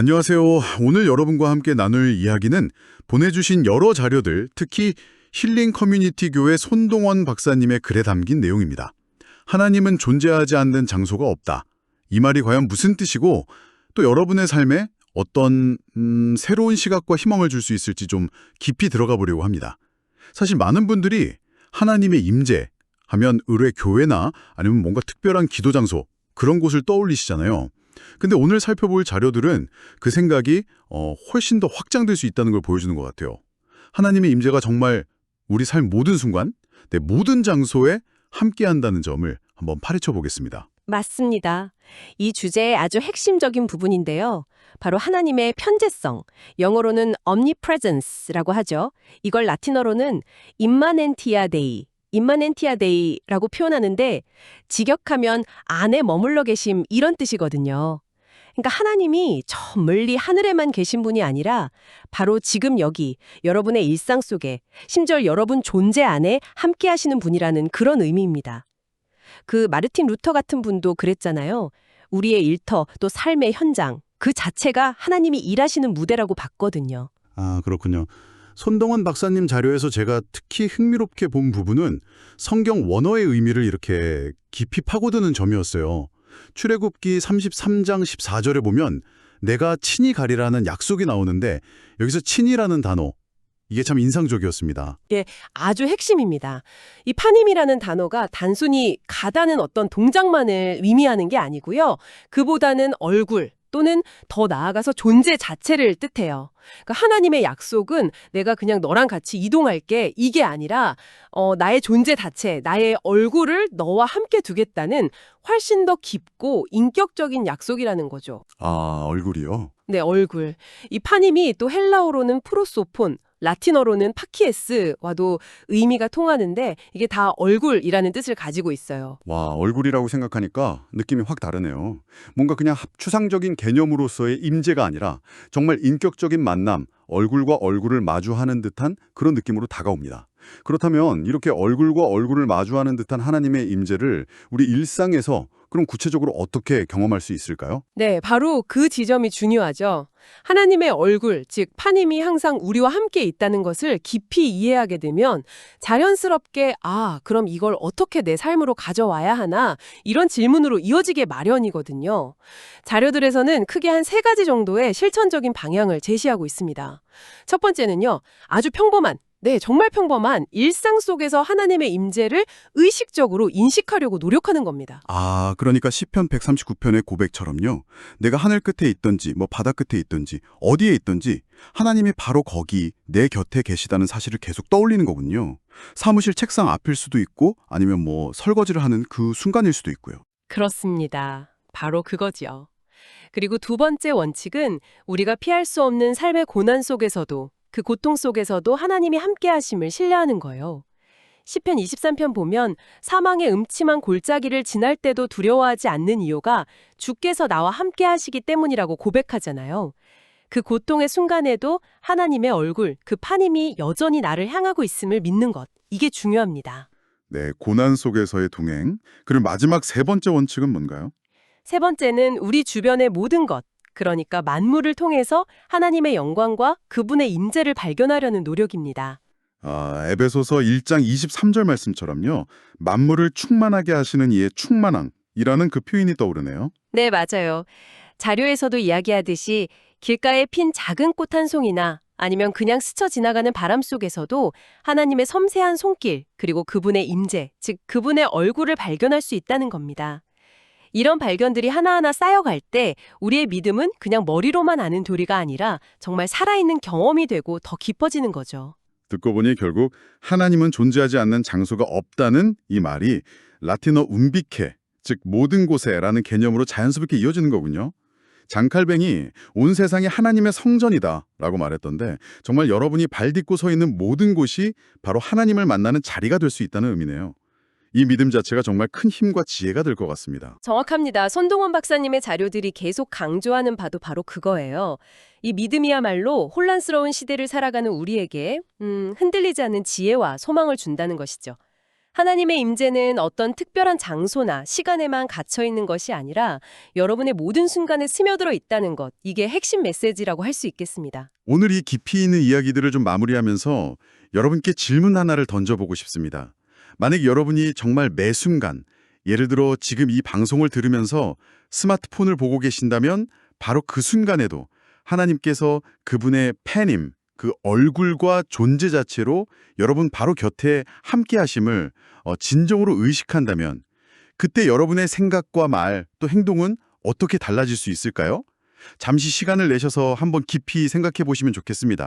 안녕하세요. 오늘 여러분과 함께 나눌 이야기는 보내주신 여러 자료들, 특히 힐링 커뮤니티 교회 손동원 박사님의 글에 담긴 내용입니다. 하나님은 존재하지 않는 장소가 없다. 이 말이 과연 무슨 뜻이고 또 여러분의 삶에 어떤 음, 새로운 시각과 희망을 줄 수 있을지 좀 깊이 들어가 보려고 합니다. 사실 많은 분들이 하나님의 임재 하면 의뢰 교회나 아니면 뭔가 특별한 기도 장소 그런 곳을 떠올리시잖아요. 근데 오늘 살펴볼 자료들은 그 생각이 어, 훨씬 더 확장될 수 있다는 걸 보여주는 것 같아요. 하나님의 임재가 정말 우리 삶 모든 순간, 내 모든 장소에 함께한다는 점을 한번 파헤쳐 보겠습니다. 맞습니다. 이 주제의 아주 핵심적인 부분인데요. 바로 하나님의 편재성, 영어로는 omnipresence라고 하죠. 이걸 라틴어로는 immanentia dei, immanentia dei라고 표현하는데 직역하면 안에 머물러 계심 이런 뜻이거든요. 그러니까 하나님이 저 멀리 하늘에만 계신 분이 아니라 바로 지금 여기 여러분의 일상 속에 심지어 여러분 존재 안에 함께 하시는 분이라는 그런 의미입니다. 그 마르틴 루터 같은 분도 그랬잖아요. 우리의 일터 또 삶의 현장 그 자체가 하나님이 일하시는 무대라고 봤거든요. 아, 그렇군요. 손동원 박사님 자료에서 제가 특히 흥미롭게 본 부분은 성경 원어의 의미를 이렇게 깊이 파고드는 점이었어요. 출애굽기 33장 14절에 보면 내가 친히 가리라는 약속이 나오는데 여기서 친이라는 단어 이게 참 인상적이었습니다. 아주 핵심입니다. 이 파님이라는 단어가 단순히 가다는 어떤 동작만을 의미하는 게 아니고요. 그보다는 얼굴 또는 더 나아가서 존재 자체를 뜻해요. 그러니까 하나님의 약속은 내가 그냥 너랑 같이 이동할게 이게 아니라 어, 나의 존재 자체, 나의 얼굴을 너와 함께 두겠다는 훨씬 더 깊고 인격적인 약속이라는 거죠. 아, 얼굴이요? 네, 얼굴. 이 파님이 또 헬라어로는 프로소폰, 라틴어로는 파키에스와도 의미가 통하는데 이게 다 얼굴이라는 뜻을 가지고 있어요. 와, 얼굴이라고 생각하니까 느낌이 확 다르네요. 뭔가 그냥 추상적인 개념으로서의 임재가 아니라 정말 인격적인 만남, 얼굴과 얼굴을 마주하는 듯한 그런 느낌으로 다가옵니다. 그렇다면 이렇게 얼굴과 얼굴을 마주하는 듯한 하나님의 임재를 우리 일상에서 그럼 구체적으로 어떻게 경험할 수 있을까요? 네, 바로 그 지점이 중요하죠. 하나님의 얼굴, 즉 파님이 항상 우리와 함께 있다는 것을 깊이 이해하게 되면 자연스럽게 아, 그럼 이걸 어떻게 내 삶으로 가져와야 하나 이런 질문으로 이어지게 마련이거든요. 자료들에서는 크게 한 세 가지 정도의 실천적인 방향을 제시하고 있습니다. 첫 번째는요. 아주 평범한 네, 정말 평범한 일상 속에서 하나님의 임재를 의식적으로 인식하려고 노력하는 겁니다. 아, 그러니까 시편 139편의 고백처럼요. 내가 하늘 끝에 있든지 뭐 바다 끝에 있든지 어디에 있든지 하나님이 바로 거기 내 곁에 계시다는 사실을 계속 떠올리는 거군요. 사무실 책상 앞일 수도 있고 아니면 뭐 설거지를 하는 그 순간일 수도 있고요. 그렇습니다. 바로 그거지요. 그리고 두 번째 원칙은 우리가 피할 수 없는 삶의 고난 속에서도 그 고통 속에서도 하나님이 함께 하심을 신뢰하는 거예요. 시편 23편 보면 사망의 음침한 골짜기를 지날 때도 두려워하지 않는 이유가 주께서 나와 함께 하시기 때문이라고 고백하잖아요. 그 고통의 순간에도 하나님의 얼굴, 그 파님이 여전히 나를 향하고 있음을 믿는 것. 이게 중요합니다. 네, 고난 속에서의 동행. 그리고 마지막 세 번째 원칙은 뭔가요? 세 번째는 우리 주변의 모든 것, 그러니까 만물을 통해서 하나님의 영광과 그분의 임재를 발견하려는 노력입니다. 아, 에베소서 1장 23절 말씀처럼요. 만물을 충만하게 하시는 이의 충만함이라는 그 표현이 떠오르네요. 네, 맞아요. 자료에서도 이야기하듯이 길가에 핀 작은 꽃 한 송이나 아니면 그냥 스쳐 지나가는 바람 속에서도 하나님의 섬세한 손길, 그리고 그분의 임재, 즉 그분의 얼굴을 발견할 수 있다는 겁니다. 이런 발견들이 하나하나 쌓여갈 때 우리의 믿음은 그냥 머리로만 아는 도리가 아니라 정말 살아있는 경험이 되고 더 깊어지는 거죠. 듣고 보니 결국 하나님은 존재하지 않는 장소가 없다는 이 말이 라틴어 움비케, 즉 모든 곳에라는 개념으로 자연스럽게 이어지는 거군요. 장칼뱅이 온 세상이 하나님의 성전이다 라고 말했던데 정말 여러분이 발 딛고 서 있는 모든 곳이 바로 하나님을 만나는 자리가 될 수 있다는 의미네요. 이 믿음 자체가 정말 큰 힘과 지혜가 될 것 같습니다. 정확합니다. 손동원 박사님의 자료들이 계속 강조하는 바도 바로 그거예요. 이 믿음이야말로 혼란스러운 시대를 살아가는 우리에게 음, 흔들리지 않는 지혜와 소망을 준다는 것이죠. 하나님의 임재는 어떤 특별한 장소나 시간에만 갇혀 있는 것이 아니라 여러분의 모든 순간에 스며들어 있다는 것. 이게 핵심 메시지라고 할 수 있겠습니다. 오늘 이 깊이 있는 이야기들을 좀 마무리하면서 여러분께 질문 하나를 던져보고 싶습니다. 만약 여러분이 정말 매 순간, 예를 들어 지금 이 방송을 들으면서 스마트폰을 보고 계신다면 바로 그 순간에도 하나님께서 그분의 팬임, 그 얼굴과 존재 자체로 여러분 바로 곁에 함께 하심을 어, 진정으로 의식한다면 그때 여러분의 생각과 말 또 행동은 어떻게 달라질 수 있을까요? 잠시 시간을 내셔서 한번 깊이 생각해 보시면 좋겠습니다.